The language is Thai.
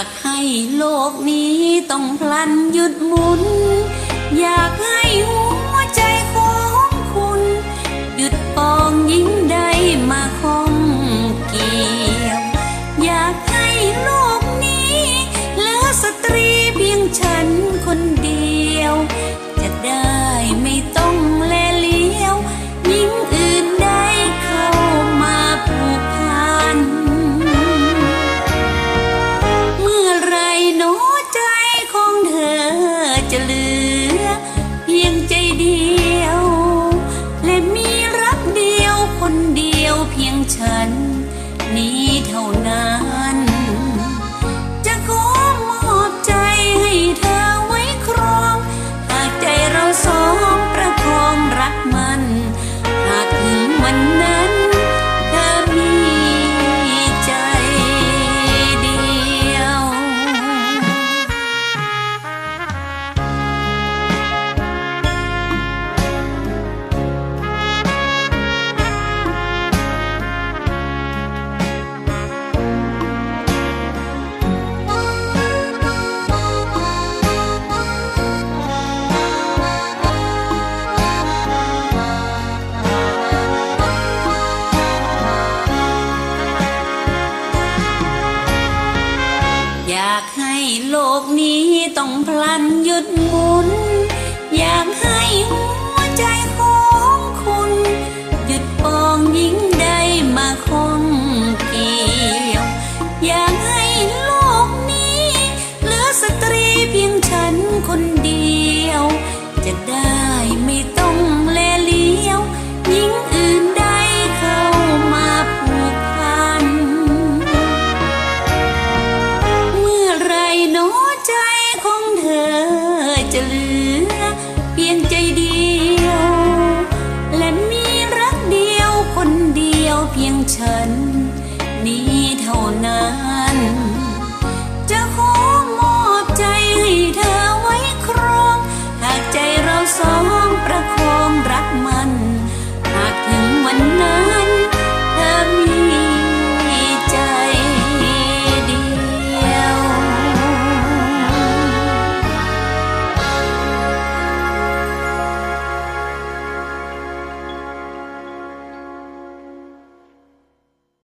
ากให้โลกนี้ต้องพลันหยุดหมุน อยากให้หัวใจของคุณ หยุดปองยิ่งใดมาคงเกี่ยว อยากให้โลกนี้เหลือสตรีเพียงฉันคนเดียว อยากให้โลกนี้ต้องพลันหยุดหมุน ฉัน